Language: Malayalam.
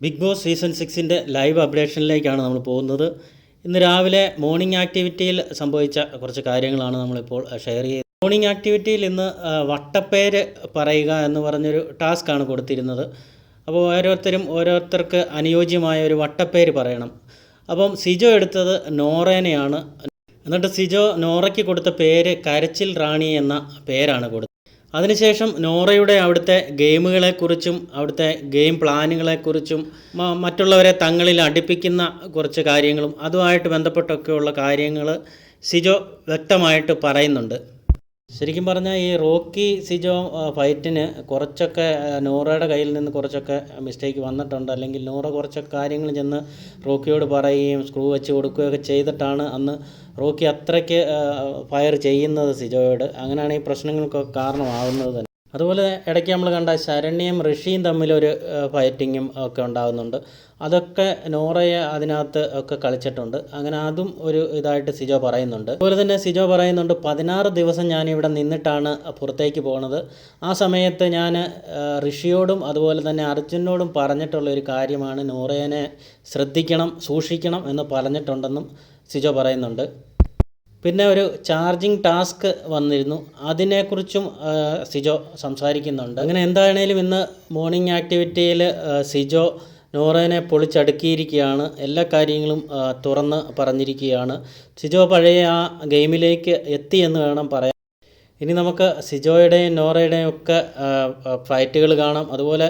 ബിഗ് ബോസ് സീസൺ സിക്സിന്റെ ലൈവ് അപ്ഡേഷനിലേക്കാണ് നമ്മൾ പോകുന്നത്. ഇന്ന് രാവിലെ മോർണിംഗ് ആക്ടിവിറ്റിയിൽ സംഭവിച്ച കുറച്ച് കാര്യങ്ങളാണ് നമ്മളിപ്പോൾ ഷെയർ ചെയ്യുന്നത് മോർണിംഗ് ആക്ടിവിറ്റിയിൽ ഇന്ന് വട്ടപ്പേര് പറയുക എന്ന് പറഞ്ഞൊരു ടാസ്ക്കാണ് കൊടുത്തിരുന്നത്. അപ്പോൾ ഓരോരുത്തരും ഓരോരുത്തർക്ക് അനുയോജ്യമായ ഒരു വട്ടപ്പേര് പറയണം. അപ്പം സിജോ എടുത്തത് നോറേനെയാണ്. എന്നിട്ട് സിജോ നോറയ്ക്ക് കൊടുത്ത പേര് കരച്ചിൽ റാണി എന്ന പേരാണ് കൊടുത്തത്. അതിനുശേഷം നോറയുടെ അവിടുത്തെ ഗെയിമുകളെക്കുറിച്ചും അവിടുത്തെ ഗെയിം പ്ലാനുകളെക്കുറിച്ചും മറ്റുള്ളവരെ തങ്ങളിൽ അടുപ്പിക്കുന്ന കുറച്ച് കാര്യങ്ങളും അതുമായിട്ട് ബന്ധപ്പെട്ടൊക്കെയുള്ള കാര്യങ്ങൾ സിജോ വ്യക്തമായിട്ട് പറയുന്നുണ്ട്. ശരിക്കും പറഞ്ഞാൽ ഈ റോക്കി സിജോ ഫൈറ്റിന് കുറച്ചൊക്കെ നോറയുടെ കയ്യിൽ നിന്ന് കുറച്ചൊക്കെ മിസ്റ്റേക്ക് വന്നിട്ടുണ്ട്. അല്ലെങ്കിൽ നോറ കുറച്ചൊക്കെ കാര്യങ്ങൾ ചെന്ന് റോക്കിയോട് പറയുകയും സ്ക്രൂ വെച്ച് കൊടുക്കുകയൊക്കെ ചെയ്തിട്ടാണ് അന്ന് റോക്കി അത്രയ്ക്ക് ഫയർ ചെയ്യുന്നത് സിജോയോട്. അങ്ങനെയാണ് ഈ പ്രശ്നങ്ങൾക്കൊക്കെ കാരണമാവുന്നത് തന്നെ. അതുപോലെ ഇടയ്ക്ക് നമ്മൾ കണ്ട ശരണ്യയും ഋഷിയും തമ്മിലൊരു ഫൈറ്റിങ്ങും ഒക്കെ ഉണ്ടാകുന്നുണ്ട് അതൊക്കെ നോറയെ അതിനകത്ത് ഒക്കെ കളിച്ചിട്ടുണ്ട്. അങ്ങനെ അതും ഒരു ഇതായിട്ട് സിജോ പറയുന്നുണ്ട്. അതുപോലെ തന്നെ സിജോ പറയുന്നുണ്ട് പതിനാറ് ദിവസം ഞാൻ ഇവിടെ നിന്നിട്ടാണ് പുറത്തേക്ക് പോണത്. ആ സമയത്ത് ഞാൻ ഋഷിയോടും അതുപോലെ തന്നെ അർജുനോടും പറഞ്ഞിട്ടുള്ള ഒരു കാര്യമാണ്. നോറയനെ ശ്രദ്ധിക്കണം സൂക്ഷിക്കണം എന്ന് പറഞ്ഞിട്ടുണ്ടെന്നും സിജോ പറയുന്നുണ്ട്. പിന്നെ ഒരു ചാർജിങ് ടാസ്ക് വന്നിരുന്നു. അതിനെക്കുറിച്ചും സിജോ സംസാരിക്കുന്നുണ്ട്. അങ്ങനെ എന്താണേലും ഇന്ന് മോർണിംഗ് ആക്ടിവിറ്റിയിൽ സിജോ നോറേനെ പൊളിച്ചടുക്കിയിരിക്കുകയാണ്. എല്ലാ കാര്യങ്ങളും തുറന്ന് പറഞ്ഞിരിക്കുകയാണ്. സിജോ പഴയ ആ ഗെയിമിലേക്ക് എത്തി എന്ന് വേണം പറയാൻ. ഇനി നമുക്ക് സിജോയുടെയും നോറയുടെയും ഒക്കെ ഫൈറ്റുകൾ കാണാം. അതുപോലെ